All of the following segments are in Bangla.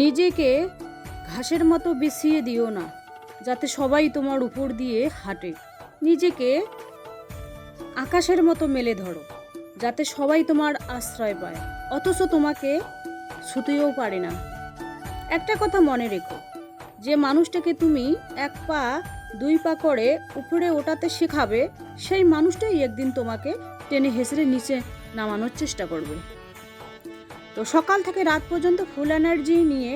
নিজেকে ঘাসের মতো বিছিয়ে দিও না, যাতে সবাই তোমার উপর দিয়ে হাঁটে। নিজেকে আকাশের মতো মেলে ধরো, যাতে সবাই তোমার আশ্রয় পায়। অথচ তোমাকে ছুতেও পারে না। একটা কথা মনে রেখো, যে মানুষটাকে তুমি এক পা দুই পা করে উপরে ওঠাতে শেখাবে, সেই মানুষটাই একদিন তোমাকে টেনে হেসড়ে নিচে নামানোর চেষ্টা করবে। তো সকাল থেকে রাত পর্যন্ত ফুল এনার্জি নিয়ে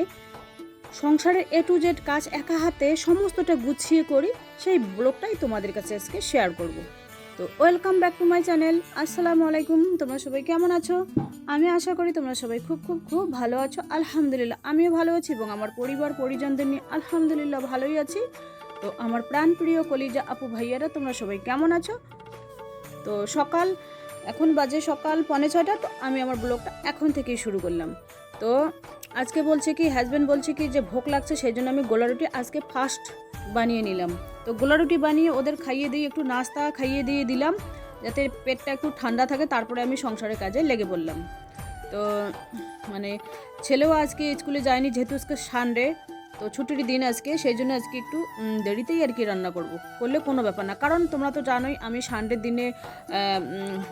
সংসারের এ টু জেড কাজ একা হাতে সমস্তটা গুছিয়ে করি, সেই ব্লগটাই তোমাদের কাছে আজকে শেয়ার করব। তো welcome back to my channel আসসালামু আলাইকুম, তোমরা সবাই কেমন আছো? আমি আশা করি তোমরা সবাই খুব খুব খুব ভালো আছো, আলহামদুলিল্লাহ, আমিও ভালো আছি এবং আমার পরিবার, পরিজনদের নিয়ে আলহামদুলিল্লাহ ভালোই আছি। তো আমার প্রাণপ্রিয় কলিজা আপু ভাইয়ারা, তোমরা সবাই কেমন আছো? তো সকাল এখন বাজে সকাল পনে ছয়টা, তো আমি আমার ব্লগটা এখন থেকেই শুরু করলাম। তো আজকে বলছে কি হাজব্যান্ড বলছে কি যে ভোগ লাগছে, সেই জন্য আমি গোলা রুটি আজকে ফার্স্ট বানিয়ে নিলাম। তো গোলা রুটি বানিয়ে ওদের খাইয়ে দিয়ে একটু নাস্তা খাইয়ে দিয়ে দিলাম, যাতে পেটটা একটু ঠান্ডা থাকে, তারপরে আমি সংসারের কাজে লেগে পড়লাম। তো মানে ছেলেও আজকে স্কুলে যায়নি, যেহেতু আজকে সানডে তো ছুটির দিন আজকে, সেই জন্য আজকে একটু দেরিতেই আর কি রান্না করব। করলে কোনো ব্যাপার না। কারণ তোমরা তো জানোই, আমি সানডের দিনে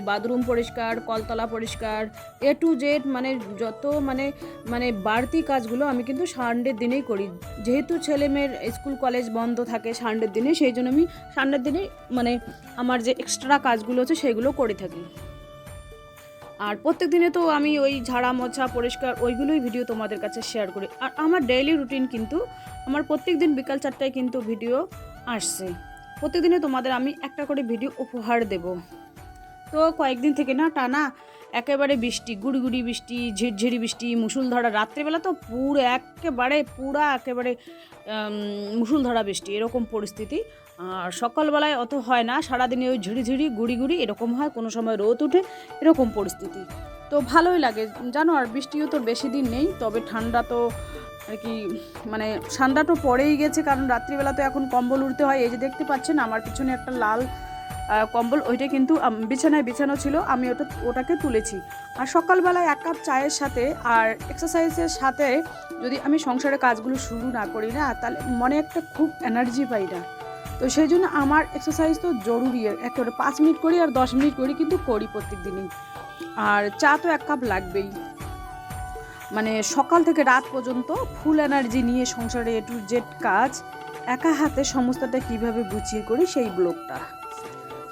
বাথরুম পরিষ্কার, কলতলা পরিষ্কার এ টু জেড মানে যত মানে মানে বাড়তি কাজগুলো আমি কিন্তু সানডের দিনেই করি। যেহেতু ছেলেমেয়ের স্কুল, কলেজ বন্ধ থাকে সানডের দিনে, সেই জন্য আমি সানডের দিনে মানে আমার যে এক্সট্রা কাজগুলো আছে, সেগুলো করে থাকি। আর প্রত্যেক দিনে তো আমি ওই ঝাড়া, মোছা, পরিষ্কার ওইগুলোই ভিডিও তোমাদের কাছে শেয়ার করি। আর আমার ডেইলি রুটিন কিন্তু আমার প্রত্যেক দিন বিকাল চারটায় কিন্তু ভিডিও আসছে। প্রত্যেক দিনে তোমাদের আমি একটা করে ভিডিও উপহার দেব। তো কয়েকদিন থেকে না টানা একেবারে বৃষ্টি গুড়ি গুড়ি বৃষ্টি, ঝিরঝিরি বৃষ্টি মুসুলধারা রাত্রেবেলা তো পুরো একেবারে, পুরা একেবারে মুসুলধারা বৃষ্টি, এরকম পরিস্থিতি। আর সকালবেলায় অত হয় না, সারাদিনে ওই ঝিরিঝিরি গুড়ি গুড়ি এরকম হয়, কোনো সময় রোদ উঠে এরকম পরিস্থিতি। তো ভালোই লাগে, জানো, আর বৃষ্টিও তো বেশি দিন নেই, তবে ঠান্ডা তো আর কি মানে ঠান্ডা তো পড়েই গেছে, কারণ রাত্রিবেলা তো এখন কম্বল উড়তে হয়, এই যে দেখতে পাচ্ছেন, আমার পিছনে একটা লাল কম্বল, ওইটা কিন্তু বিছানায় বিছানো ছিল, আমি ওটা, ওটাকে তুলেছি। আর সকালবেলায় এক কাপ চায়ের সাথে, আর এক্সারসাইজের সাথে যদি আমি সংসারের কাজগুলো শুরু না করি না, তাহলে মনে একটা খুব এনার্জি পাই না। তো সেই জন্য আমার এক্সারসাইজ তো জরুরি একেবারে পাঁচ মিনিট করি আর দশ মিনিট করি কিন্তু করি প্রত্যেক দিনই আর চা তো এক কাপ লাগবেই। মানে সকাল থেকে রাত পর্যন্ত ফুল এনার্জি নিয়ে সংসারে এ টু জেড কাজ, একা হাতে সমস্তটা কীভাবে গুছিয়ে করি সেই ব্লগটা।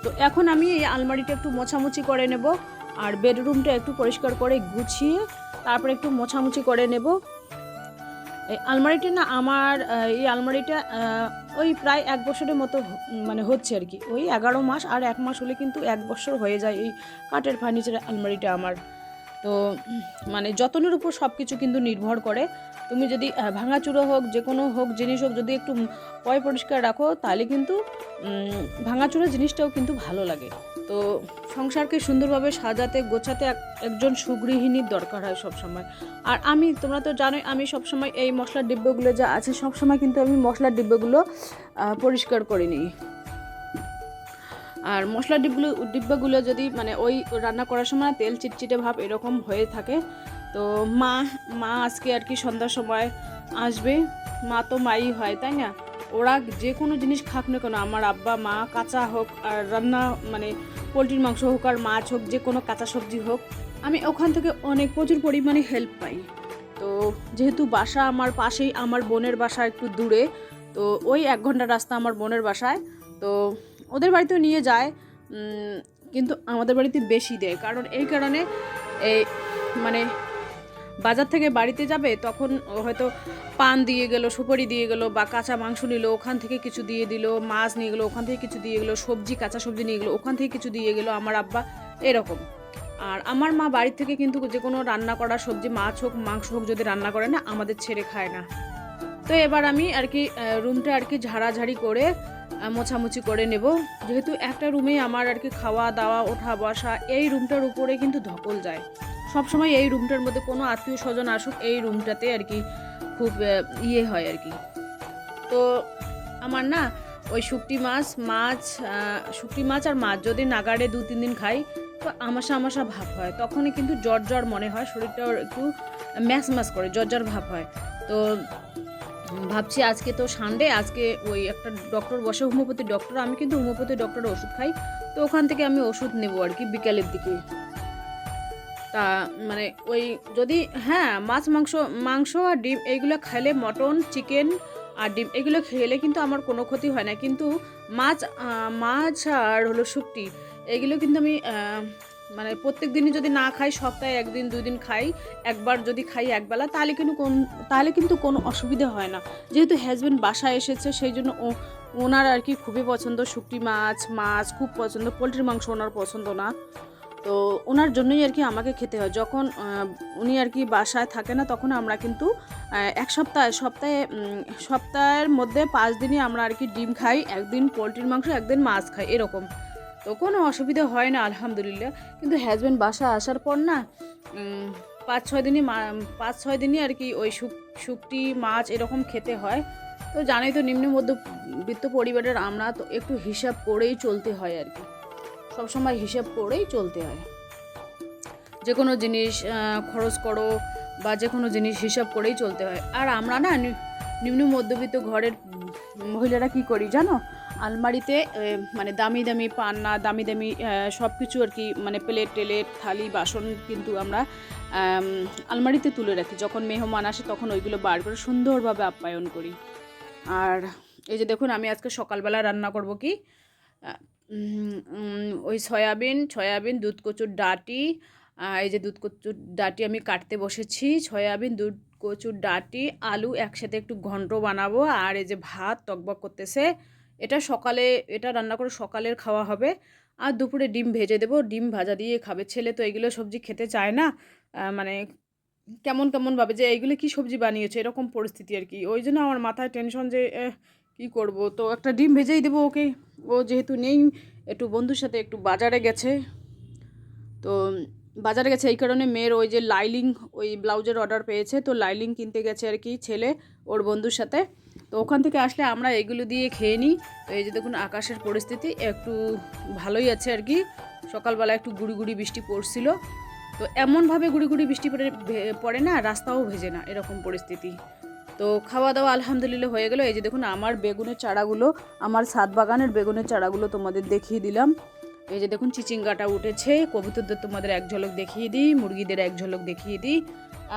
তো এখন আমি এই আলমারিটা একটু মোছামুছি করে নেব, আর বেডরুমটা একটু পরিষ্কার করে গুছিয়ে, তারপরে একটু মোছামুছি করে নেব। এই আলমারিটা না আমার এই আলমারিটা ওই প্রায় এক বছরের মতো মানে হচ্ছে আর কি। ওই এগারো মাস আর এক মাস হলে কিন্তু এক বছর হয়ে যায় এই কাঠের ফার্নিচারের আলমারিটা আমার। তো মানে যত্নের উপর সব কিছু কিন্তু নির্ভর করে। তুমি যদি ভাঙাচুরো হোক, যে কোনো হোক, জিনিস হোক, যদি একটু পয় পরিষ্কার রাখো, তাহলে কিন্তু ভাঙাচুরো জিনিসটাও কিন্তু ভালো লাগে। তো সংসারকে সুন্দরভাবে সাজাতে, গোছাতে এক- একজন সুগৃহিণীর দরকার হয় সব সময় আর আমি, তোমরা তো জানোই, আমি সবসময় এই মশলার ডিব্বাগুলো যা আছে, সবসময় কিন্তু আমি মশলার ডিব্বাগুলো পরিষ্কার করে নিই। আর মশলার ডিব্বগুলো ডিব্বাগুলো যদি মানে ওই রান্না করার সময় তেল চিটচিটে ভাব এরকম হয়ে থাকে, তো মা মা আজকে আর কি সন্ধ্যার সময় আসবে। মা তো মাই হয়, তাই না? ওরা যে কোনো জিনিস খাক না কেন, আমার আব্বা, মা, কাঁচা হোক আর রান্না মানে পোলট্রির মাংস হোক আর মাছ হোক, যে কোনো কাঁচা সবজি হোক, আমি ওখান থেকে অনেক প্রচুর পরিমাণে হেল্প পাই। তো যেহেতু বাসা আমার পাশেই, আমার বোনের বাসা একটু দূরে, তো ওই এক ঘণ্টা রাস্তা আমার বোনের বাসায়। তো ওদের বাড়িতেও নিয়ে যায় কিন্তু আমাদের বাড়িতে বেশি দেয়, কারণ এই কারণে এই মানে বাজার থেকে বাড়িতে যাবে, তখন হয়তো পান দিয়ে গেল, সুপারি দিয়ে গেল, বা কাঁচা মাংস নিল, ওখান থেকে কিছু দিয়ে দিল, মাছ নিয়ে গেলো, ওখান থেকে কিছু দিয়ে গেলো, সবজি, কাঁচা সবজি নিয়ে গেলো, ওখান থেকে কিছু দিয়ে গেলো, আমার আব্বা এরকম। আর আমার মা বাড়ি থেকে কিন্তু যে কোনো রান্না করা সবজি, মাছ হোক, মাংস হোক, যদি রান্না করে না, আমাদের ছেড়ে খায় না। তো এবার আমি আর কি রুমটা আর কি ঝাড়াঝাড়ি করে মোছামুছি করে নেব। যেহেতু একটা রুমেই আমার আর কি খাওয়া দাওয়া ওঠা বসা এই রুমটার উপরে কিন্তু ধকল যায়। সবসময় এই রুমটার মধ্যে কোনো আত্মীয় স্বজন আসুক, এই রুমটাতে আর কি খুব ইয়ে হয় আর কি। তো আমার না ওই শুকটি মাছ মাছ শুকটি মাছ আর মাছ যদি নাগাড়ে দু তিন দিন খাই, তো আমাশা আমাশা ভাব হয়। তখনই কিন্তু জ্বর জ্বর মনে হয় শরীরটা একটু ম্যাস ম্যাস করে, জ্বর জ্বর ভাব হয়। তো ভাবছি আজকে তো সানডে, আজকে ওই একটা ডক্টর বসে, হোমিওপ্যাথি ডক্টর, আমি কিন্তু হোমিওপ্যাথি ডক্টরের ওষুধ খাই। তো ওখান থেকে আমি ওষুধ নেব আর কি বিকালের দিকে। তা মানে ওই যদি হ্যাঁ মাছ, মাংস মাংস আর ডিম এইগুলো খেলে মটন, চিকেন আর ডিম এগুলো খেলে কিন্তু আমার কোনো ক্ষতি হয় না। কিন্তু মাছ মাছ আর হলো শুক্তি এগুলো কিন্তু আমি মানে প্রত্যেক দিনই যদি না খাই, সপ্তাহে একদিন দুই দিন খাই, একবার যদি খাই একবেলা, তাহলে কিন্তু কোন, তাহলে কিন্তু কোনো অসুবিধা হয় না। যেহেতু হ্যাজব্যান্ড বাসায় এসেছে, সেই জন্য ও, ওনার আর কি খুবই পছন্দ শুকটি মাছ মাছ খুব পছন্দ, পোলট্রির মাংস ওনার পছন্দ না। তো ওনার জন্যই আর কি আমাকে খেতে হয়। যখন উনি আর কি বাসায় থাকে না, তখন আমরা কিন্তু এক সপ্তাহ, সপ্তাহে সপ্তাহের মধ্যে পাঁচ দিনই আমরা আর কি ডিম খাই। একদিন পোলট্রির মাংস, একদিন মাছ খাই, এরকম। তো কোনো অসুবিধা হয় না, আলহামদুলিল্লাহ। কিন্তু হাজব্যান্ড বাসা আসার পর না পাঁচ ছয় দিনই পাঁচ ছয় দিনই আর কি ওই শুক, শুকটি, মাছ এরকম খেতে হয়। তো জানোই তো নিম্ন মধ্যবিত্ত পরিবারের আমরা তো একটু হিসাব করেই চলতে হয় আর কি। সবসময় হিসাব করেই চলতে হয়। যে কোনো জিনিস খরচ করো বা যে কোনো জিনিস হিসাব করেই চলতে হয়। আর আমরা না নিম্ন মধ্যবিত্ত ঘরের মহিলারা কি করি জানো? আলমারিতে মানে দামি দামি পান্না, দামি দামি সব কিছু আর কি মানে প্লেট, টেলেট, থালি, বাসন কিন্তু আমরা আলমারিতে তুলে রাখি। যখন মেহমান আসে তখন ওইগুলো বার করে সুন্দরভাবে আপ্যায়ন করি। আর এই যে দেখুন, আমি আজকে সকালবেলা রান্না করব কি? ওই সয়াবিন সয়াবিন, দুধ কচুর ডাটি এই যে দুধ কচুর ডাটি আমি কাটতে বসেছি। সয়াবিন, দুধ কচুর ডাটি, আলু একসাথে একটু ঘন্ট বানাবো আর এই যে ভাত টকবক করতেছে, এটা সকালে, এটা রান্না করে সকালের খাওয়া হবে। আর দুপুরে ডিম ভেজে দেবো, ডিম ভাজা দিয়ে খাবে। ছেলে তো এগুলো সবজি খেতে চায় না মানে কেমন কেমন ভাবে যে এইগুলো কি সবজি বানিয়েছে, এরকম পরিস্থিতি আর কি। ওই জন্য আমার মাথায় টেনশন যে কি করব? তো একটা ডিম ভেজেই দেবো ওকে। ও যেহেতু নেই, একটু বন্ধুর সাথে একটু বাজারে গেছে। তো বাজারে গেছে এই কারণে মেয়ের ওই যে লাইলিং, ওই ব্লাউজের অর্ডার পেয়েছে। তো লাইলিং কিনতে গেছে আর কি ছেলে ওর বন্ধুর সাথে। তো ওখান থেকে আসলে আমরা এগুলো দিয়ে খেয়ে নিই। তো এই যে দেখুন আকাশের পরিস্থিতি, একটু ভালোই আছে আর কি। সকালবেলা একটু গুড়ি গুড়ি বৃষ্টি পড়ছিল। তো এমনভাবে গুড়ি গুড়ি বৃষ্টি পড়ে পড়ে না, রাস্তাও ভেজে না, এরকম পরিস্থিতি। তো খাওয়া দাওয়া আলহামদুলিল্লাহ হয়ে গেল। এই যে দেখুন, আমার বেগুনের চারাগুলো, আমার সাত বাগানের বেগুনের চারাগুলো তোমাদের দেখিয়ে দিলাম। এই যে দেখুন, চিচিঙ্গাটা উঠেছে। কবুতরদের তোমাদের এক ঝলক দেখিয়ে দিই, মুরগিদের এক ঝলক দেখিয়ে দিই।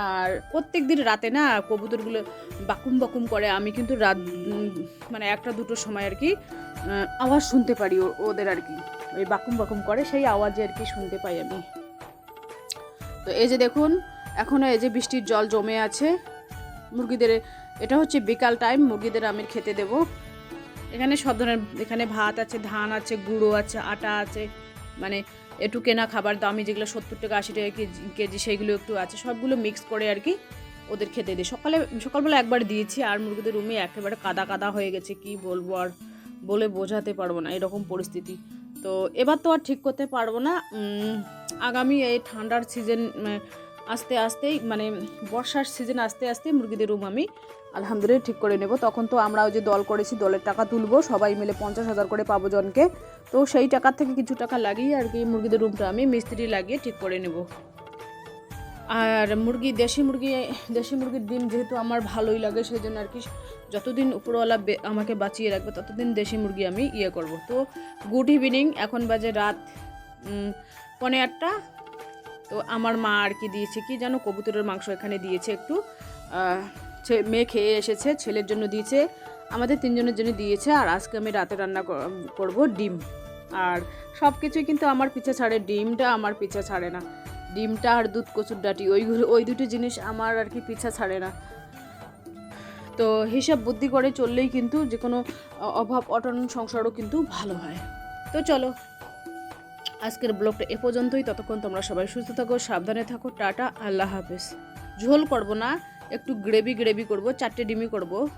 আর প্রত্যেক দিন রাতে না, কবুতরগুলো বাকুম বাকুম করে। আমি কিন্তু রাত মানে একটা দুটোর সময় আর কি আওয়াজ শুনতে পারি ওদের আর কি। ওই বাকুম বাকুম করে, সেই আওয়াজে আর কি শুনতে পাই আমি। তো এই যে দেখুন এখনও এই যে বৃষ্টির জল জমে আছে। মুরগিদের, এটা হচ্ছে বিকাল টাইম মুরগিদের আমি খেতে দেব। এখানে সব ধরনের, এখানে ভাত আছে, ধান আছে, গুঁড়ো আছে, আটা আছে। মানে একটু কেনা খাবার দামি, যেগুলো সত্তর টাকা, আশি টাকা কেজি সেইগুলো একটু আছে। সবগুলো মিক্স করে আর কি ওদের খেতে দিই। সকালে, সকালবেলা একবার দিয়েছি, আর মুরগিদের রুমে একেবারে কাদা কাদা হয়ে গেছে, কি বলব আর বলে বোঝাতে পারব না, এরকম পরিস্থিতি। তো এবার তো আর ঠিক করতে পারব না। আগামী এই ঠান্ডার সিজন আস্তে আস্তেই মানে বর্ষার সিজন আস্তে আস্তে মুরগিদের রুম আমি আলহামদুলিল্লাহ ঠিক করে নেব। তখন তো আমরা ওই যে দল করেছি, দলের টাকা তুলবো, সবাই মিলে পঞ্চাশ হাজার করে পাবো জনকে। তো সেই টাকার থেকে কিছু টাকা লাগিয়ে আর কি মুরগিদের রুমটা আমি মিস্ত্রি লাগিয়ে ঠিক করে নেব। আর মুরগি, দেশি মুরগি, দেশি মুরগির ডিম যেহেতু আমার ভালোই লাগে সেই জন্য আর কি যতদিন উপরওয়ালা আমাকে বাঁচিয়ে রাখবে, ততদিন দেশি মুরগি আমি ইয়ে করব। তো গুড ইভিনিং এখন বাজে রাত পৌনে আটটা। তো আমার মা আর কি দিয়েছে কি জানো কবুতরের মাংস এখানে দিয়েছে একটু মেয়ে খেয়ে এসেছে, ছেলের জন্য দিয়েছে, আমাদের তিনজনের জন্য দিয়েছে, আর আজকে আমি রাতে রান্না কর- করব ডিম। আর সব কিছুই কিন্তু আমার পিছা ছাড়ে, ডিমটা আমার পিছা ছাড়ে না। ডিমটা আর দুধ কচুর ডাটি ওইগুলো ওই দুটো জিনিস আমার আর কি পিছা ছাড়ে না। তো হিসাব বুদ্ধি করে চললেই কিন্তু যে কোনো অভাব, অটন সংসারও কিন্তু ভালো হয়। তো চলো আজকের ব্লগটা এ পর্যন্তই। ততক্ষণ তোমরা সবাই সুস্থ থাকো, সাবধানে থাকো। টাটা, আল্লাহ হাফেজ। ঝোল করব না, একটু গ্রেভি গ্রেভি করব, চারটে ডিমি করব।